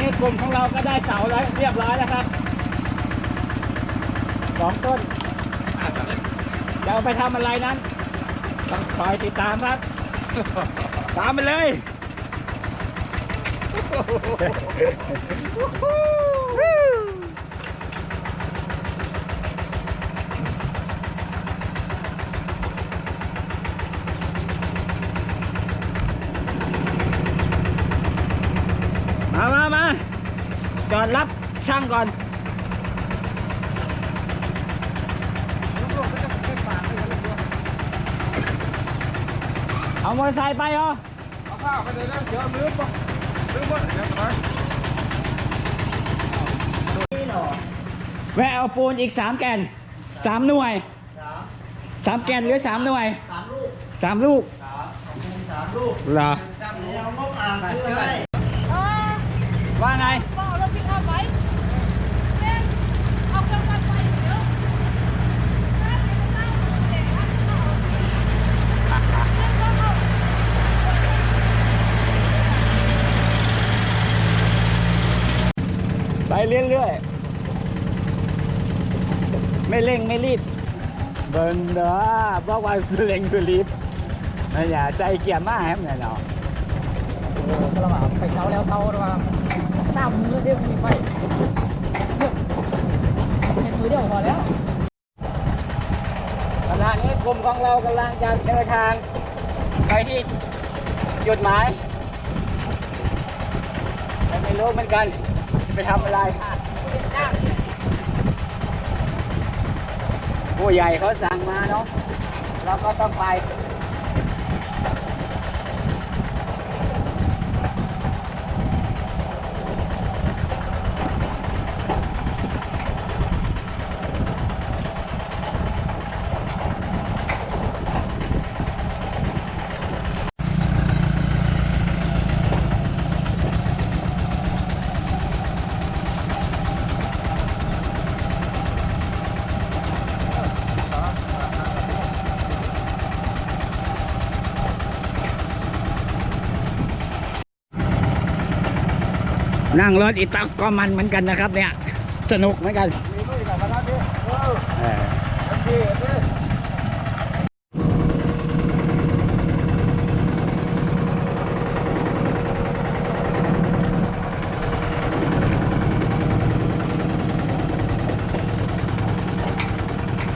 นี้กลุ่มของเราก็ได้เสาแล้วเรียบร้อยแล้วครับสองต้นจะเอาไปทำอะไรนั้น ต้องคอยติดตามครับ ตามไปเลย มามามาจอดรับช่างก่อนเอามอเตอร์ไซค์ไปเหรอเอาข้าวไปเลยนะเดี๋ยวลืมปะลืมปะเดี๋ยวก่อนแวะเอาปูนอีกสามแกนสามหน่วยสามแกนหรือสามหน่วยสามลูกสามลูกสามลูกเหรอเออ ว่าไงบอกเราพิกอัพไว้เล่นเอาเครื่องปั่นไฟเดี๋ยวถ้าเดี๋ยวมันเอาเดี๋ยวเอาเอาเอาเอาไปเรื่อยๆ ไม่เร่งไม่รีบ เบิร์นเด้อบอกว่าสุเร่งสุรีบนั่นอย่าใจเกียร์มากครับเนี่ยเนาะ เระหว่างไปเช้าแล้วเช้าระหว่า สามมือเดียวมีไฟเห็นมือเดียวพอแล้วขณะนี้กลุ่มของเรากำลังจะเดินทางไปที่จุดหมายแต่ไม่รู้เหมือนกันไปทำอะไรผู้ใหญ่เขาสั่งมาเนาะเราก็ต้องไป นั่งรถอีตักก็มันเหมือนกันนะครับ เนี่ย สนุกเหมือนกัน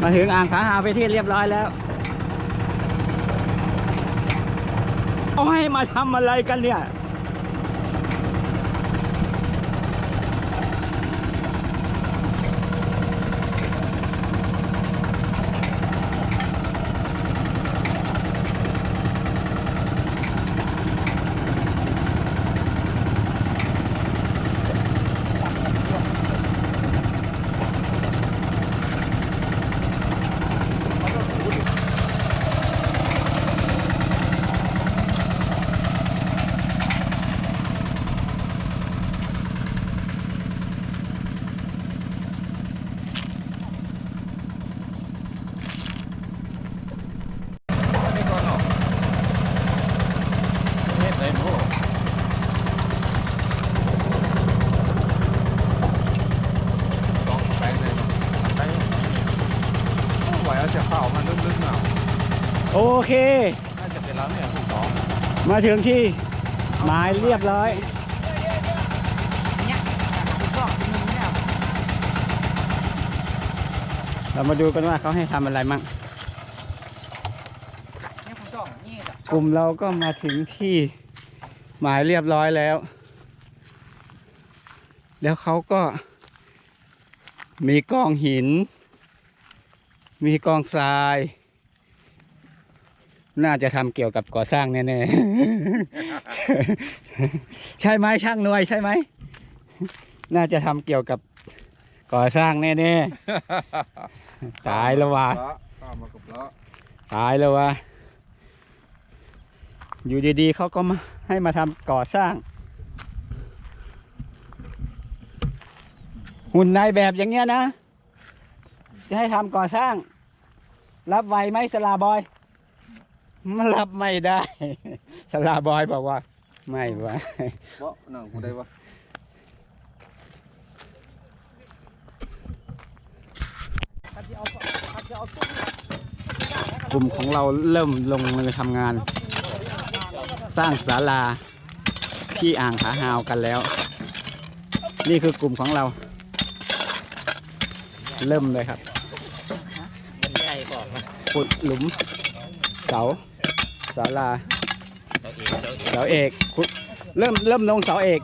มาถึงอ่างขาหาไปที่เรียบร้อยแล้วเขาให้มาทำอะไรกันเนี่ย นี่ก่อนเนาะเฮ็ดเลยโม่สองแปลงเลยเนาะไปโอ้ไหวเอาจะเข้ามาลึกๆเนาะ โอ เค น่าจะเป็นแล้วเนี่ยถูกต้องมาถึงที่หมายเรียบร้อย เนี่ยคือก็หนึ่งเนี่ยเรามาดูกันว่าเขาให้ทำอะไรมั่ง เนี่ยคุณสองนี่จ้ะกลุ่มเราก็มาถึงที่หมายเรียบร้อยแล้ว แล้วเขาก็มีกองหิน มีกองทราย น่าจะทำเกี่ยวกับก่อสร้างแน่ๆ ใช่ไหมช่างหน่วยใช่ไหม น่าจะทำเกี่ยวกับก่อสร้างแน่ๆ ตายแล้วว่ะตาตายแล้ววะอยู่ดีๆเขาก็มาให้มาทำก่อสร้าง หุ่นนายแบบอย่างเงี้ยนะ จะให้ทำก่อสร้าง รับไหวไหมสลาบอย มันรับไม่ได้สลาบอยบอกว่า ไม่ไหวเพราหนังกูได้วะกลุ่มของเราเริ่มลงมือทำงาน สร้างศาลาที่อ่างขาหาวกันแล้ว นี่คือกลุ่มของเรา เริ่มเลยครับขุดหลุมเสา ศาลาเสาเอกขุดเริ่มเริ่มลงเสาเอก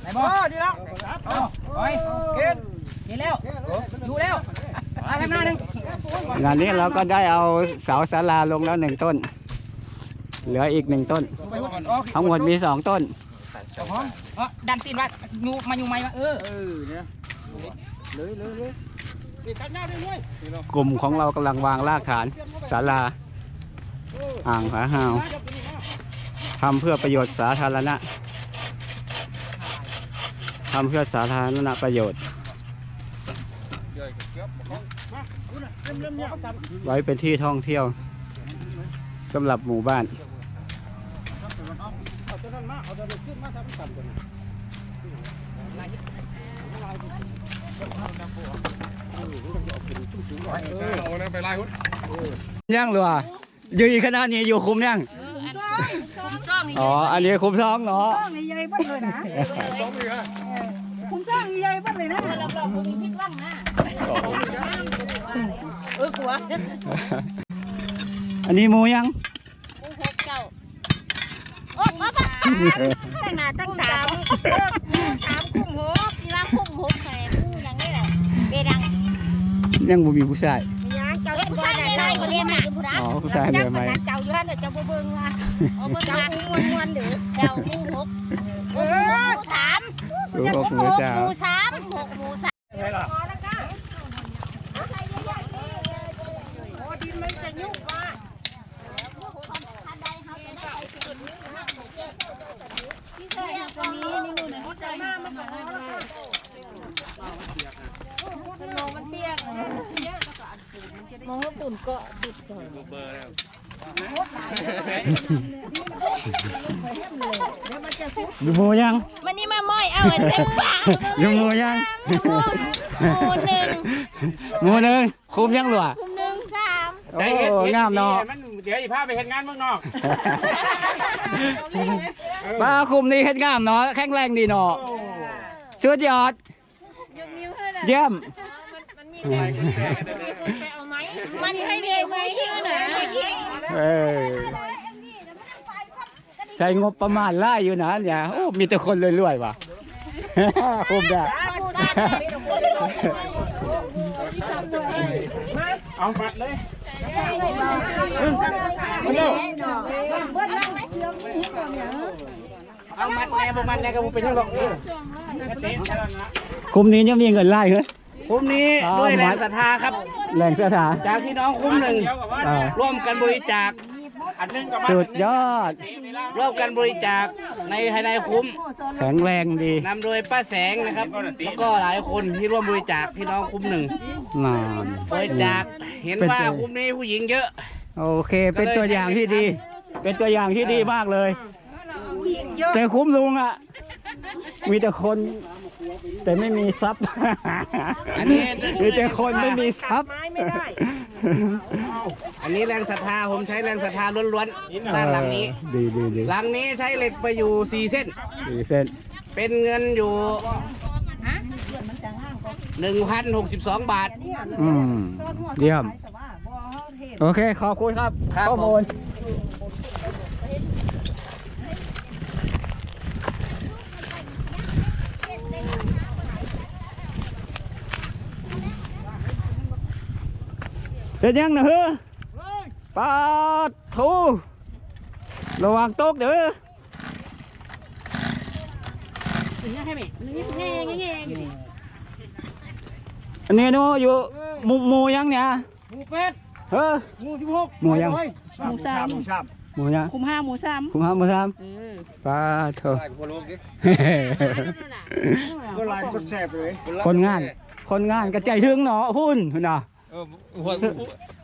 ไหนบอดีแล้วโอ้ยกินกินแล้วอยู่แล้ว มาแป๊บหน้าหนึ่งงานนี้เราก็ได้เอาเสาศาลาลงแล้วหนึ่งต้น เหลืออีกหนึ่งต้น ทั้งหมดมีสองต้นเออดันตีนไว้ยูมายูไหมวะเออกลุ่มของเรากำลังวางรากฐานศาลา อ่างผาหาวทำเพื่อประโยชน์สาธารณะทำเพื่อสาธารณประโยชน์ ไว้เป็นที่ท่องเที่ยวสำหรับหมู่บ้านไปไล่หุ้นยังหรือว่าอยู่อีกขนาดนี้อยู่คุมยังอ๋อ อันนี้คุมท้องเนาะนี่ใหญ่บ้านเลยนะ คุณสร้างใหญ่บ้านเลยนะเราเราคุณมีพิษว่างนะเออกลัวอันนี้หมูยังหกเก้าโอ้ป้าป้าตั้งหน้าตั้งตาคู่สามคู่หกทีละคู่หกแข่คู่อย่างนี้แหละเบดังยังบ่มีผู้ชายยังเจ้าผู้ชายได้ไรคนเรียนมาอ๋อผู้ชายเหนื่อยไหมเจ้าอยู่นั่นเจ้าบ่เบิ่งว่าเอาเบิ่งมาม้วนม้วนเด้อเจ้าคู่หกหมู่สาม รู้พวกหมูสาวหมู่สามหกหมู่สามโอ้ดินมันจะยุ่งว่ามองว่าปุ่นเกาะติดก่อน อยู่หมูยังมันนี่มาม้อยเอาไอ้เต็มปากอยู่หมูยังหมูหมูหนึ่งหมูหนึ่งคุมยังหรือวะคุมหนึ่งสามโอ้งามเนาะมันเดี๋ยวอีพาไปเห็นงานเมืองนอกป้าคุมนี่เฮ็ดงามเนาะแข็งแรงดีเนาะสุดยอดยกนิ้วให้หน่อยเยี่ยม มันให้เด็กไหมนะเออใช้งบประมาณไล่อยู่นะเนี่ยโอ้มีแต่คนรวยๆว่ะคุมได้เอาบัตรเลยเอามัดแม่พวกมันเนี่ยก็บ่เป็นยังหรอกเต็มแล้วนะคุมนี้ยังมีเงินไล่เหรอ คุ้มนี้เอาด้วยแรมังดศรัทธาครับแหล่งเสื้อถาจากพี่น้องคุ้มหนึ่งเดียวกับว่าอ่าร่วมกันบริจาคอันหนึงกับสุดยอด ร่วมกันบริจาคในภายในคุ้มแข็งแรงดีนำโดยป้าแสงนะครับแล้วก็หลายคนที่ร่วมบริจาคพี่น้องคุ้มหนึ่งนาน บริจาคเห็นเป็นว่าตัวคุ้มนี้ผู้หญิงเยอะ โอเค เป็นตัวอย่างที่ดี เป็นตัวอย่างที่ดีมากเลย แต่คุ้มลุงอะ มีแต่คน แต่ไม่มีทรัพย์อันนี้ มีแต่คนไม่มีทรัพย์อันนี้แรงศรัทธาผมใช้แรงศรัทธาล้วนๆสร้างหลังนี้เออดีดีดีหลังนี้ใช้เหล็กไปอยู่สี่เส้น ดีเส้นเป็นเงินอยู่หนึ่งพันหกสิบสองบาท อืมเยี่ยม โอเค ขอบคุณครับครับข้อมูล เป็นยังนะเฮ้อปาดทูระวังตกเด้ออันนี้นู้อยู่หมูหมูยังเนี่ยหมูเป็ดเฮ้อหมูสิบหกหมูยังหมูสามหมูสามหมูยังคุมห้าหมูสามคุณห้ามหมูสามปาดเถอะไล่พวกลูกดิก็ลายก็แสบเลยคนงาน คนงานกระใจถึงเนาะหุ่นหุ่นเนาะ เออหัว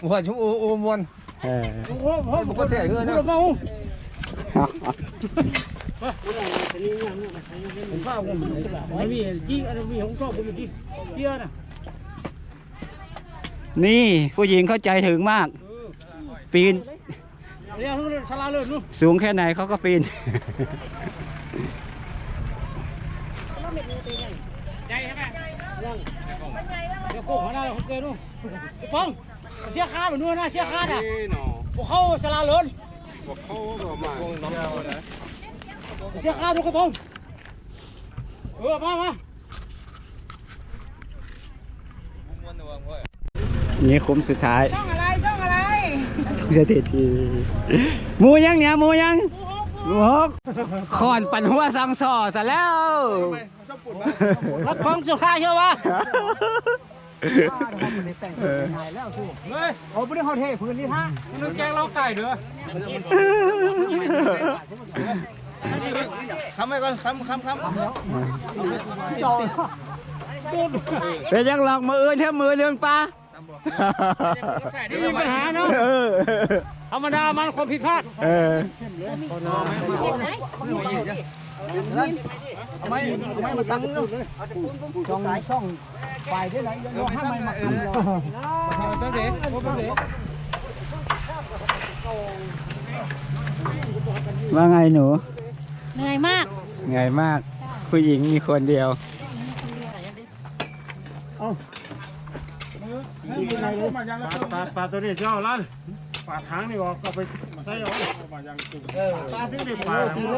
หัวชุ่มอูอูมวนเออหโอ้โหผมก็เสียเงินนะเมาผมข้าวผมไม่มีจี้อันนี้ของชอบผมอยู่ที่เชี่ยนะนี่ผู้หญิงเข้าใจถึงมาก ปีน สูงแค่ไหนเขาก็ปีน เดี๋ยว โค้งหัวหน้าเขาเกินนู่นป้องเสียค่าเหมือนนู่นนะเสียค่าอะพวกเขาสลาเลยเสียค่าดูกระป้องเออมามานี่คุ้มสุดท้าย ช่องอะไร ช่องอะไร ช่องเศรษฐีหมูยังเนี่ยหมูยังหมูฮกขอนปั่นหัวสังสอซะแล้วรับของเสียค่าเชื่อวะเฮ้ย โอ้ไม่ได้เขาเทพื้นที่ท่านึกแกงเราไก่เด้อคำไปก่อนคำคำคำเป็นยังหลอกมืออื่นเท่ามือเดินปลาไม่มีปัญหาเนาะธรรมดามันความผิดพลาดเออ ไม่ไม่มาตั้งเนาะช่องช่องฝ่ายที่ไหนยังให้มันมาอันเนาะว่าไงหนู เหนื่อยมากไงมาก ผู้หญิงมีคนเดียวปลาปลาตัวนี้เจ้าล้านปลาทางนี่ออกก็ไปใส่เอาปลาที่ได้ปลา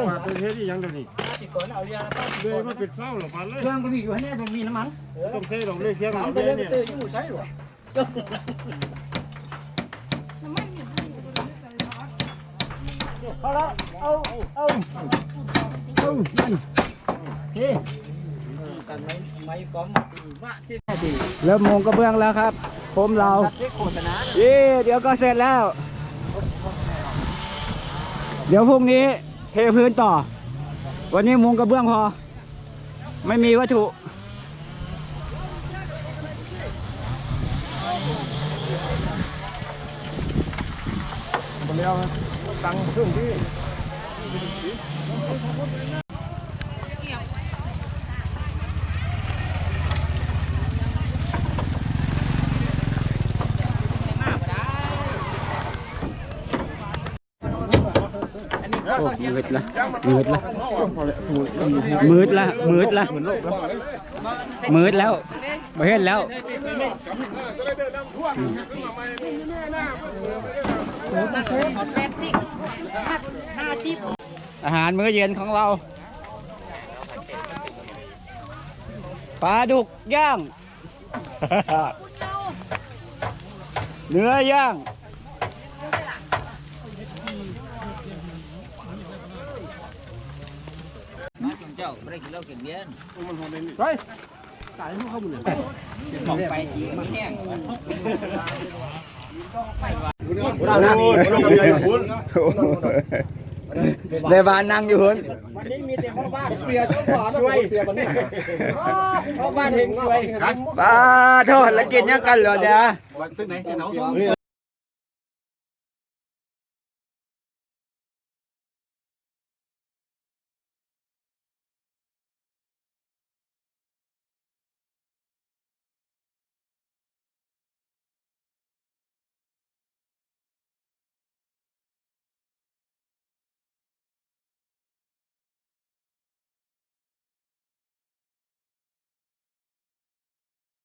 ปลาตัวเฮ็ดอีหยังเดี๋ยวนี้เลยมันเป็นเศร้าหรอปลาเลยเครื่องก็มีอยู่ให้แน่จะมีน้ำมันต้องใส่ดอกเลยเชียงดอกเลยเนี่ยเตยอยู่ใช่หรอเริ่มมงกระเบื้องแล้วครับ ผมเราเย่เดี๋ยวก็เสร็จแล้ว เดี๋ยวพรุ่งนี้เทพื้นต่อ วันนี้มุงกระเบื้องพอ ไม่มีวัตถุ คนเดียวตังครึ่งที่ โอ้มืดละมืดละมืดละมืดละมืดแล้วไม่เห็นแล้วอาหารมื้อเย็นของเราปลาดุกย่างเนื้อย่าง เจ้าไม่ได้กินเหล้ากินเบียร์ของไปทีไม่แห้งในบ้านนั่งอยู่หุ่นเปียช่วยช่วยเปียมันนี่พ่อบ้านเฮงช่วยป้าโทษแล้วกินยังกันเหรอเดี๋ยวตึกไหนแถว